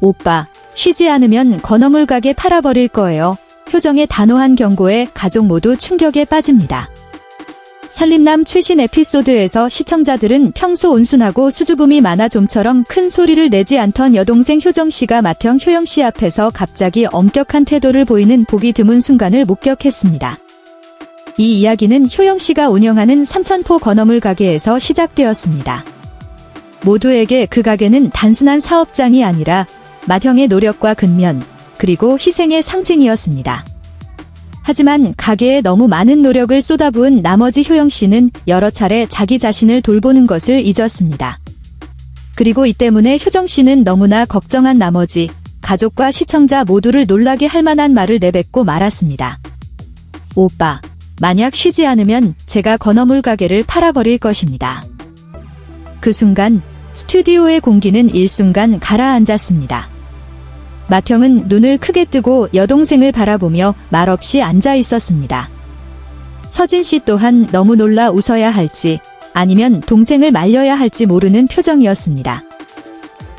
오빠, 쉬지 않으면 건어물 가게 팔아버릴 거예요. 효정의 단호한 경고에 가족 모두 충격에 빠집니다. 살림남 최신 에피소드에서 시청자들은 평소 온순하고 수줍음이 많아 좀처럼 큰 소리를 내지 않던 여동생 효정 씨가 맏형 효영 씨 앞에서 갑자기 엄격한 태도를 보이는 보기 드문 순간을 목격했습니다. 이 이야기는 효영 씨가 운영하는 삼천포 건어물 가게에서 시작되었습니다. 모두에게 그 가게는 단순한 사업장이 아니라 맏형의 노력과 근면, 그리고 희생의 상징이었습니다. 하지만 가게에 너무 많은 노력을 쏟아부은 나머지 효영 씨는 여러 차례 자기 자신을 돌보는 것을 잊었습니다. 그리고 이 때문에 효정 씨는 너무나 걱정한 나머지 가족과 시청자 모두를 놀라게 할 만한 말을 내뱉고 말았습니다. 오빠, 만약 쉬지 않으면 제가 건어물 가게를 팔아버릴 것입니다. 그 순간 스튜디오의 공기는 일순간 가라앉았습니다. 맏형은 눈을 크게 뜨고 여동생을 바라보며 말없이 앉아 있었습니다. 서진 씨 또한 너무 놀라 웃어야 할지 아니면 동생을 말려야 할지 모르는 표정이었습니다.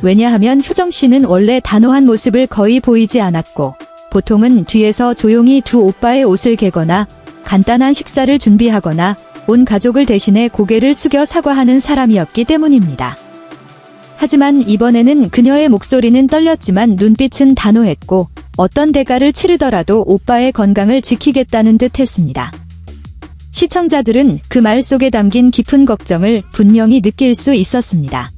왜냐하면 효정 씨는 원래 단호한 모습을 거의 보이지 않았고 보통은 뒤에서 조용히 두 오빠의 옷을 개거나 간단한 식사를 준비하거나 온 가족을 대신해 고개를 숙여 사과하는 사람이었기 때문입니다. 하지만 이번에는 그녀의 목소리는 떨렸지만 눈빛은 단호했고 어떤 대가를 치르더라도 오빠의 건강을 지키겠다는 듯 했습니다. 시청자들은 그 말 속에 담긴 깊은 걱정을 분명히 느낄 수 있었습니다.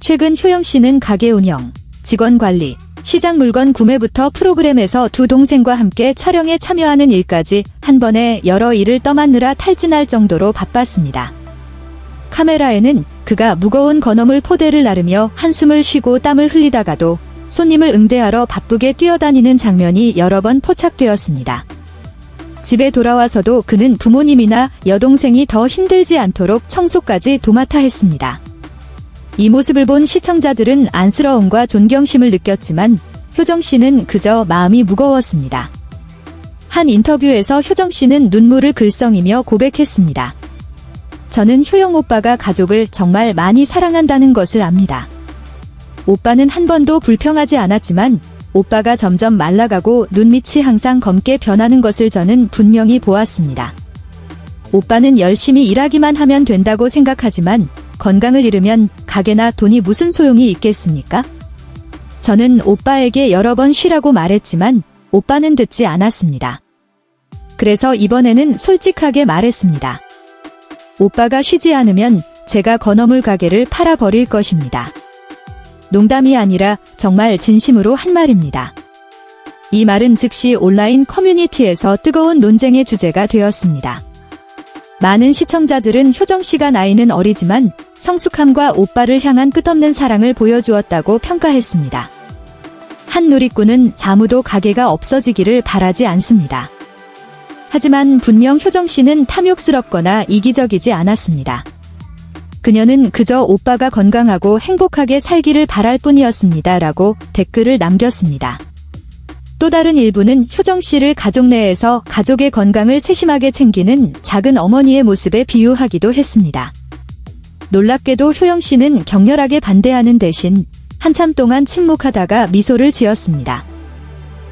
최근 효영 씨는 가게 운영, 직원 관리, 시장 물건 구매부터 프로그램에서 두 동생과 함께 촬영에 참여하는 일까지 한 번에 여러 일을 떠맡느라 탈진할 정도로 바빴습니다. 카메라에는 그가 무거운 건어물 포대를 나르며 한숨을 쉬고 땀을 흘리다가도 손님을 응대하러 바쁘게 뛰어다니는 장면이 여러 번 포착되었습니다. 집에 돌아와서도 그는 부모님이나 여동생이 더 힘들지 않도록 청소까지 도맡아 했습니다. 이 모습을 본 시청자들은 안쓰러움과 존경심을 느꼈지만 효정 씨는 그저 마음이 무거웠습니다. 한 인터뷰에서 효정 씨는 눈물을 글썽이며 고백했습니다. 저는 효영 오빠가 가족을 정말 많이 사랑한다는 것을 압니다. 오빠는 한 번도 불평하지 않았지만 오빠가 점점 말라가고 눈밑이 항상 검게 변하는 것을 저는 분명히 보았습니다. 오빠는 열심히 일하기만 하면 된다고 생각하지만 건강을 잃으면 가게나 돈이 무슨 소용이 있겠습니까? 저는 오빠에게 여러 번 쉬라고 말했지만 오빠는 듣지 않았습니다. 그래서 이번에는 솔직하게 말했습니다. 오빠가 쉬지 않으면 제가 건어물 가게를 팔아버릴 것입니다. 농담이 아니라 정말 진심으로 한 말입니다. 이 말은 즉시 온라인 커뮤니티에서 뜨거운 논쟁의 주제가 되었습니다. 많은 시청자들은 효정 씨가 나이는 어리지만 성숙함과 오빠를 향한 끝없는 사랑을 보여주었다고 평가했습니다. 한 누리꾼은 자무도 가게가 없어지기를 바라지 않습니다. 하지만 분명 효정 씨는 탐욕스럽거나 이기적이지 않았습니다. 그녀는 그저 오빠가 건강하고 행복하게 살기를 바랄 뿐이었습니다. 라고 댓글을 남겼습니다. 또 다른 일부는 효정 씨를 가족 내에서 가족의 건강을 세심하게 챙기는 작은 어머니의 모습에 비유하기도 했습니다. 놀랍게도 효영 씨는 격렬하게 반대하는 대신 한참 동안 침묵하다가 미소를 지었습니다.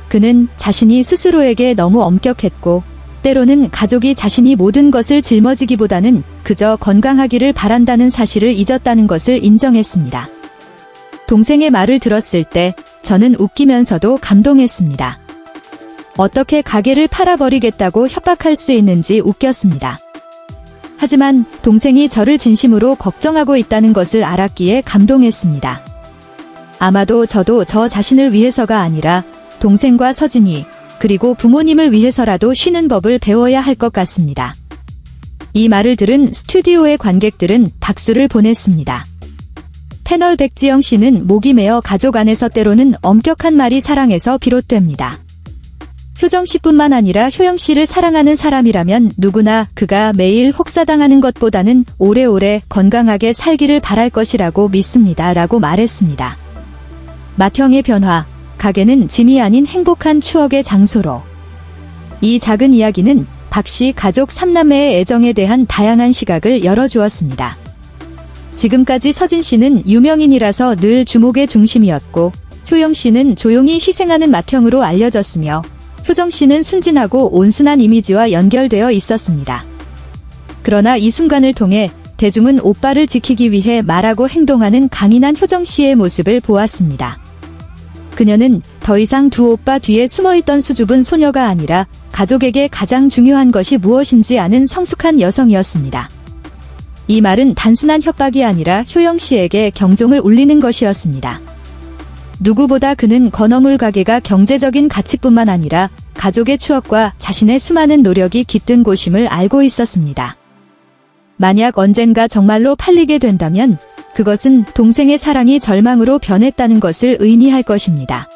그는 자신이 스스로에게 너무 엄격했고 때로는 가족이 자신이 모든 것을 짊어지기보다는 그저 건강하기를 바란다는 사실을 잊었다는 것을 인정했습니다. 동생의 말을 들었을 때 저는 웃기면서도 감동했습니다. 어떻게 가게를 팔아버리겠다고 협박할 수 있는지 웃겼습니다. 하지만 동생이 저를 진심으로 걱정하고 있다는 것을 알았기에 감동했습니다. 아마도 저도 저 자신을 위해서가 아니라 동생과 서진이 그리고 부모님을 위해서라도 쉬는 법을 배워야 할 것 같습니다. 이 말을 들은 스튜디오의 관객들은 박수를 보냈습니다. 패널 백지영 씨는 목이 메어 가족 안에서 때로는 엄격한 말이 사랑에서 비롯됩니다. 효정 씨뿐만 아니라 효영 씨를 사랑하는 사람이라면 누구나 그가 매일 혹사당하는 것보다는 오래오래 건강하게 살기를 바랄 것이라고 믿습니다. 라고 말했습니다. 맏형의 변화, 가게는 짐이 아닌 행복한 추억의 장소로. 이 작은 이야기는 박씨 가족 3남매의 애정에 대한 다양한 시각을 열어주었습니다. 지금까지 서진 씨는 유명인이라서 늘 주목의 중심이었고 효영 씨는 조용히 희생하는 맏형으로 알려졌으며 효정 씨는 순진하고 온순한 이미지와 연결되어 있었습니다. 그러나 이 순간을 통해 대중은 오빠를 지키기 위해 말하고 행동하는 강인한 효정 씨의 모습을 보았습니다. 그녀는 더 이상 두 오빠 뒤에 숨어있던 수줍은 소녀가 아니라 가족에게 가장 중요한 것이 무엇인지 아는 성숙한 여성이었습니다. 이 말은 단순한 협박이 아니라 효영 씨에게 경종을 울리는 것이었습니다. 누구보다 그는 건어물 가게가 경제적인 가치뿐만 아니라 가족의 추억과 자신의 수많은 노력이 깃든 곳임을 알고 있었습니다. 만약 언젠가 정말로 팔리게 된다면 그것은 동생의 사랑이 절망으로 변했다는 것을 의미할 것입니다.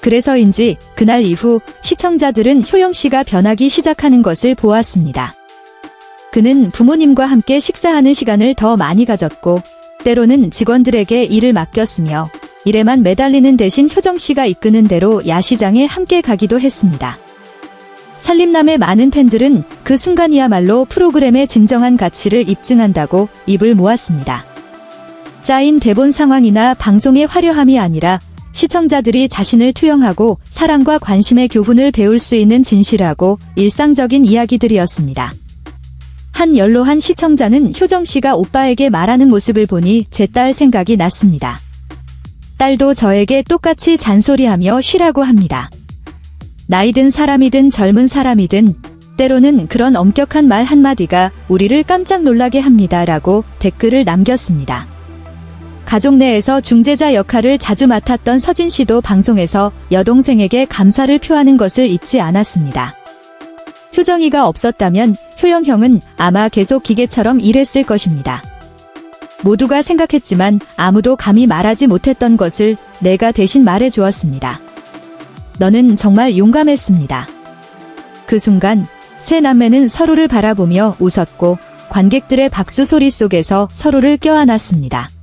그래서인지 그날 이후 시청자들은 효영 씨가 변하기 시작하는 것을 보았습니다. 그는 부모님과 함께 식사하는 시간을 더 많이 가졌고 때로는 직원들에게 일을 맡겼으며 일에만 매달리는 대신 효정 씨가 이끄는 대로 야시장에 함께 가기도 했습니다. 살림남의 많은 팬들은 그 순간이야말로 프로그램의 진정한 가치를 입증한다고 입을 모았습니다. 짜인 대본 상황이나 방송의 화려함이 아니라 시청자들이 자신을 투영하고 사랑과 관심의 교훈을 배울 수 있는 진실하고 일상적인 이야기들이었습니다. 한 연로한 시청자는 효정 씨가 오빠에게 말하는 모습을 보니 제 딸 생각이 났습니다. 딸도 저에게 똑같이 잔소리하며 쉬라고 합니다. 나이든 사람이든 젊은 사람이든 때로는 그런 엄격한 말 한마디가 우리를 깜짝 놀라게 합니다. 라고 댓글을 남겼습니다. 가족 내에서 중재자 역할을 자주 맡았던 서진 씨도 방송에서 여동생에게 감사를 표하는 것을 잊지 않았습니다. 효정이가 없었다면 효영 형은 아마 계속 기계처럼 일했을 것입니다. 모두가 생각했지만 아무도 감히 말하지 못했던 것을 내가 대신 말해 주었습니다. 너는 정말 용감했습니다. 그 순간 세 남매는 서로를 바라보며 웃었고 관객들의 박수 소리 속에서 서로를 껴안았습니다.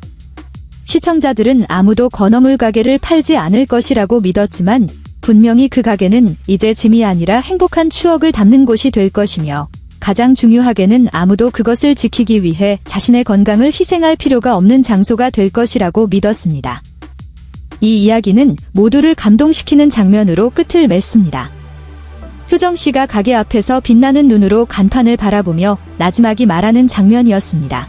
시청자들은 아무도 건어물 가게를 팔지 않을 것이라고 믿었지만 분명히 그 가게는 이제 짐이 아니라 행복한 추억을 담는 곳이 될 것이며 가장 중요하게는 아무도 그것을 지키기 위해 자신의 건강을 희생할 필요가 없는 장소가 될 것이라고 믿었습니다. 이 이야기는 모두를 감동시키는 장면으로 끝을 맺습니다. 효정 씨가 가게 앞에서 빛나는 눈으로 간판을 바라보며 나지막이 말하는 장면이었습니다.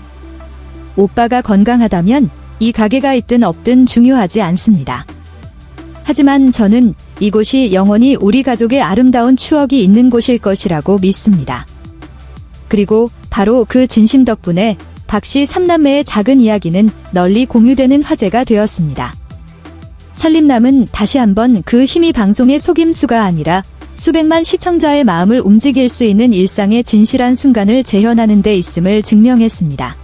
오빠가 건강하다면 이 가게가 있든 없든 중요하지 않습니다. 하지만 저는 이곳이 영원히 우리 가족의 아름다운 추억이 있는 곳일 것이라고 믿습니다. 그리고 바로 그 진심 덕분에 박씨 삼남매의 작은 이야기는 널리 공유되는 화제가 되었습니다. 살림남은 다시 한번 그 힘이 방송의 속임수가 아니라 수백만 시청자의 마음을 움직일 수 있는 일상의 진실한 순간을 재현하는 데 있음을 증명했습니다.